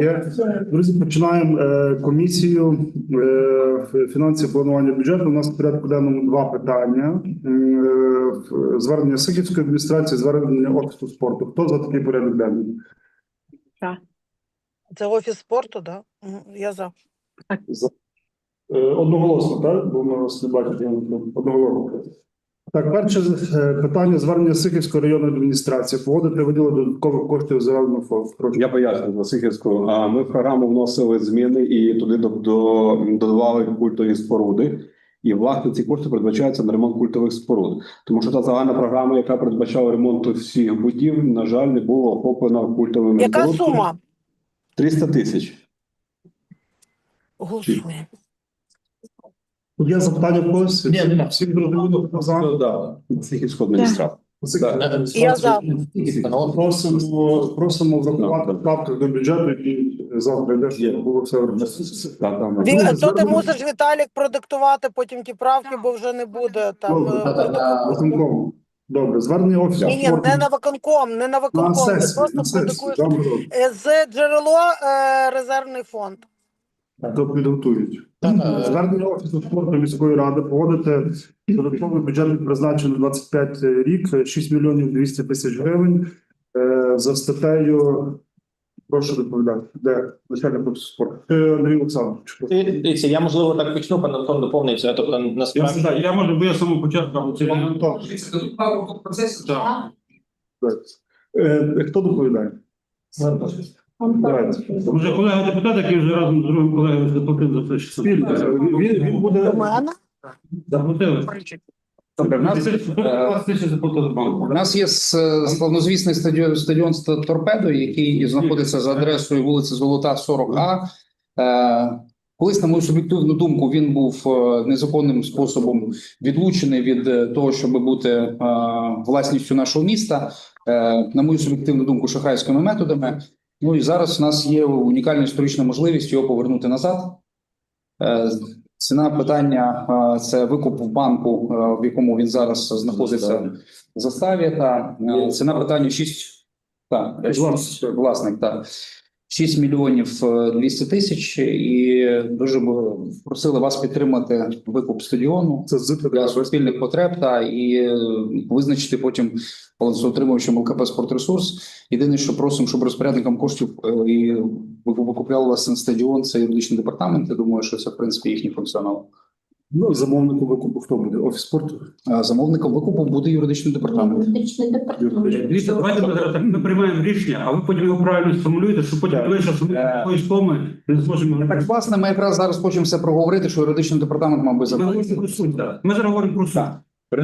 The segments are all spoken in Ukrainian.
Є. Друзі, починаємо е, комісію е, фінансів планування бюджету. У нас в порядку денному два питання: Е, звернення Сихівської адміністрації, звернення офісу спорту. Хто за такий порядок денний? Так. Це офіс спорту, да? Я за. За. Е, Одноголосно, так? Бо ми вас не бачимо. Одноголосно. Так, перше е, питання звернення Сихівської районної адміністрації. Погодити виділення додаткових коштів зеленого фонду. Я поясню Васихівську. А ми в програму вносили зміни і туди до, до- додавали культові споруди. І власне ці кошти передбачаються на ремонт культових споруд. Тому що та загальна програма, яка передбачала ремонт всіх будів, на жаль, не була охоплена культовими Яка сума? 300 тисяч. Голосуємо. Є запитання в когось? Ні, нема. Всім зрозуміло, хто за? Да. Васихівську адміністрацію. Я за. Просимо, просимо врахувати правки до бюджету і завтра йде, щоб було все. Він, Ну, то ти мусиш Віталік продиктувати потім ті правки, бо вже не буде там. Добре. е, Виконком. Добре, звернення офісу. Ні, ні, не на виконком, не на на виконком. Ти сесії, просто на сесії. продикуєш Добре. Е, з джерело е, резервний фонд. То підготують. Звернення офісу спорту міської ради погодити додатковий бюджет призначений на 25 рік 6 мільйонів 200 тисяч гривень е, за статтею. Прошу доповідати, де начальник офісу спорту Е, Андрій Олександрович. Е, Дивіться, я можливо так почну, пан Антон доповниться. Тобто Я, насправді да, я можу, бо я самого початку. Це Пан Антон, Хто доповідає? Вже колега депутат, який вже разом з другим колегою заплатив за це. що Спільно. Він, він буде У? Заплатили. Добре, в нас, 20 тисяч заплатили у нас є с- славнозвісний стадіон, стадіон Торпедо, який знаходиться за адресою вулиці Золота, 40А. Е, Колись, на мою суб'єктивну думку, він був е, незаконним способом відлучений від е, того, щоб бути е, власністю нашого міста. Е, На мою суб'єктивну думку, шахрайськими методами. Ну і зараз у нас є унікальна історична можливість його повернути назад. Е, Ціна питання е, це викуп в банку, е, в якому він зараз знаходиться в заставі. Та ціна питання 6, так, власник, так. 6 мільйонів е, 200 тисяч, і дуже б просили вас підтримати викуп стадіону це з для суспільних потреб та і е, визначити потім балансоутримувачем ЛКП «Спортресурс». Єдине, що просимо, щоб розпорядником коштів е, і викупляли власне стадіон, це юридичний департамент. Я думаю, що це в принципі їхній функціонал. Ну, замовнику викупу хто буде? Офіс спорту? А Замовником викупу буде юридичний департамент. Юридичний департамент. Дивіться, давайте ми зараз так ми приймаємо рішення, а ви потім його правильно сформулюєте, щоб потім Так. вийшло, що ми Е. такої суми не зможемо. Так, власне, ми якраз зараз хочемо все проговорити, що юридичний департамент мав би Ми забрати. говоримо про суть, так. Ми зараз говоримо про суть.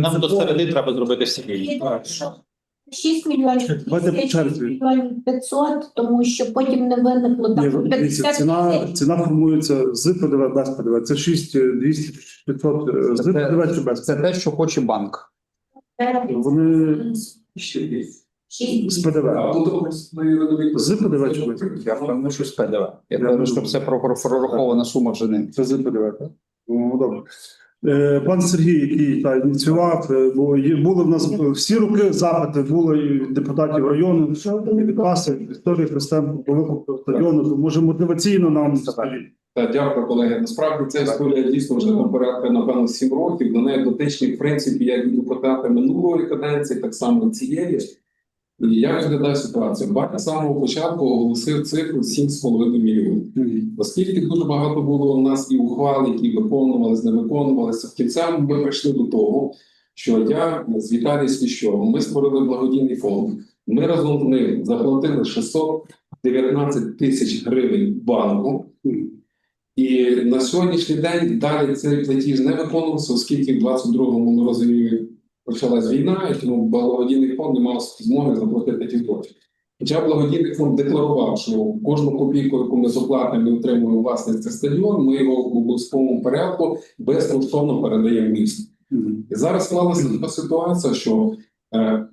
нам до середи треба зробити всі. 6 мільйонів Давайте 200, по черзі. 6 мільйонів 500, тому що потім не виникло Ні, там дивіться, 50 ціна, тисяч. ціна формується з ПДВ, без ПДВ. Це 6, 200, 500 е, з Це- ПДВ чи без? Це те, що хоче банк. Вони з ПДВ. З ПДВ чи без? Я впевнений, що з ПДВ. Я кажу, що це про- про- прорахована сума вже не. Це з ПДВ, так? Ну, добре. Е, Пан Сергій, який та ініціював, е, бо є- були в нас всі роки запити, були і від депутатів району, і від вас, і від історії Христем по викупу стадіону, то може мотиваційно нам. Так, дякую, колеги. Насправді ця історія дійсно вже там порядка, напевно, сім років. До неї дотичні, в принципі, як і депутати минулої каденції, так само цієї. І я розглядаю ситуацію. Банк з самого початку оголосив цифру 7,5 мільйонів. Оскільки дуже багато було у нас і ухвал, які виконувалися, не виконувалися, в кінця ми прийшли до того, що я з Віталієм Свіщовим, ми створили благодійний фонд. Ми разом з ним заплатили 619 тисяч гривень банку. І на сьогоднішній день далі цей платіж не виконувався, оскільки в 22-му ми розуміємо, почалась війна, і тому благодійний фонд не мав змоги заплатити ті гроші. Хоча благодійний фонд декларував, що кожну копійку, яку ми заплатимо, ми отримуємо власне цей стадіон, ми його в обов'язковому порядку безкоштовно передаємо місту. І зараз склалася така ситуація, що е,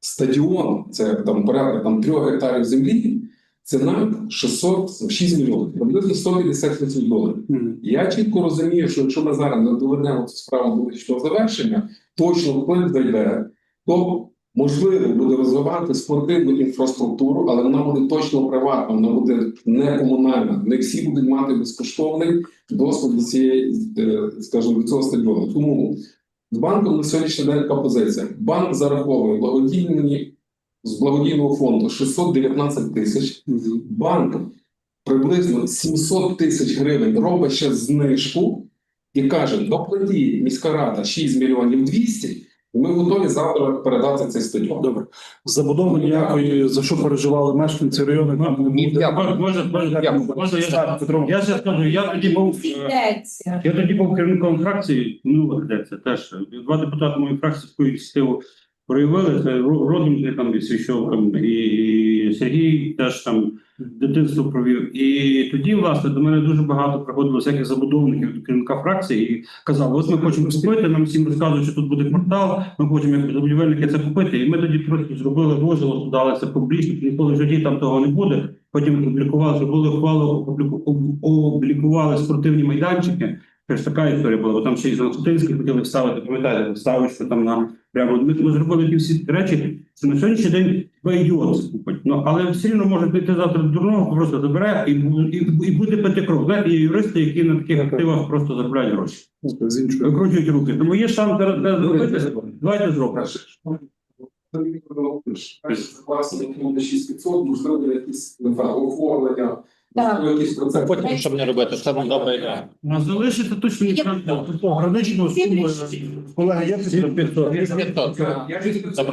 стадіон, це там порядка там, 3 гектарів землі, ціна 606 мільйонів, приблизно 150 тисяч доларів. Я чітко розумію, що якщо ми зараз не доведемо цю справу до логічного завершення, точно вплив зайде, то Можливо, буде розвивати спортивну інфраструктуру, але вона буде точно приватна, вона буде не комунальна. Не всі будуть мати безкоштовний доступ до цієї, е, скажімо, до цього стадіону. Тому з банком на сьогоднішній день така позиція. Банк зараховує благодійні з благодійного фонду 619 тисяч. Банк приблизно 700 тисяч гривень робить ще знижку і каже: доплатіть міська рада 6 мільйонів 200, ми готові завтра передати цей стадіон. Добре. Забудови ніякої, за що переживали мешканці району, там не буде. може, Дякую. може, я, Так, Петро. я ще скажу, я тоді був. е, Я тоді був керівником фракції, ну це теж два депутати моєї фракції ініціативу проявили. Родом з там і Сергій теж там дитинство провів. І тоді, власне, до мене дуже багато приходило всяких забудовників до керівника фракції і казали: от ми хочемо купити, нам всім розказують, що тут буде квартал, ми хочемо як забудівельники це купити. І ми тоді трошки зробили дозвіл, дали це публічно, ніколи в житті там того не буде. Потім опублікували, зробили ухвалу, опубліку- облікували спортивні майданчики. Це ж така історія була, бо там ще й Золотинський хотіли вставити, пам'ятаєте, вставити, що там нам прямо ми, ми зробили ті всі речі. Це на сьогоднішній день два ідіоти це купить. Ну але все рівно може прийти завтра до дурного, просто забере і, і, і буде пити кров. Знаєте, є юристи, які на таких активах просто заробляють гроші, викручують руки. Тому є шанс зараз зробити. Давайте зробимо. Власне, буде 6%, можливо, якісь оформлення, якісь. Потім, щоб не робити, це добра ідея. А залишити точно граничну суму, колеги, є підтримка? Я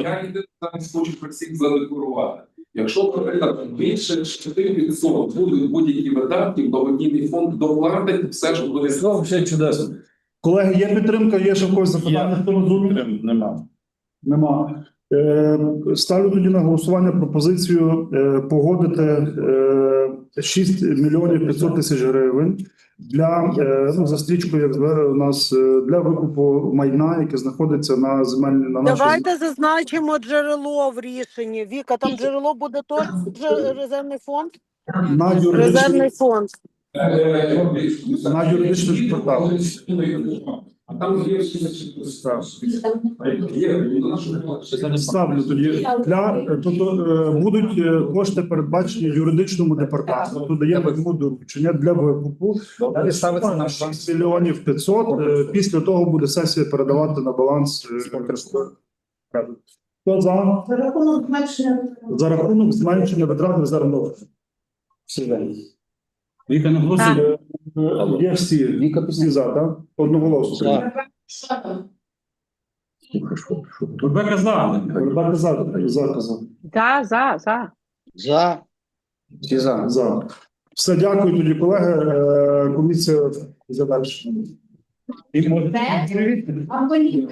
я зараз хочу про всіх задекларувати. Якщо, наприклад, більше 4% будуть будь-які видатки, благодійний фонд доплатить все, що буде Все чудесно. Колеги, є підтримка, є ще в когось запитання? Нема. Нема. Е, ставлю тоді на голосування пропозицію е, погодити е, 6 мільйонів 500 тисяч гривень для е, ну, за стрічкою, як у нас е, для викупу майна, яке знаходиться на земельні на нашій Давайте зазначимо джерело в рішенні. Віка, там джерело буде теж дже- резервний фонд? на Резервний юридичний фонд. на юридичний квартал. А там є є ставлю тоді для тобто е, будуть е, кошти передбачені юридичному департаменту. Даємо йому доручення для викупу. Далі ставиться на 6 мільйонів 500. Е, Після того буде сесія передавати на баланс. е, Хто за? За рахунок зменшення. За рахунок зменшення витрат резервного. Всі Віка. Е, Є всі. Віка Всі за, так? Одноголосно. Що там? Ребека за. За, за казав. За, за, за. За. всі за. За. Все, дякую тоді, колеги. Е, Комісія завершена. І може Або ні.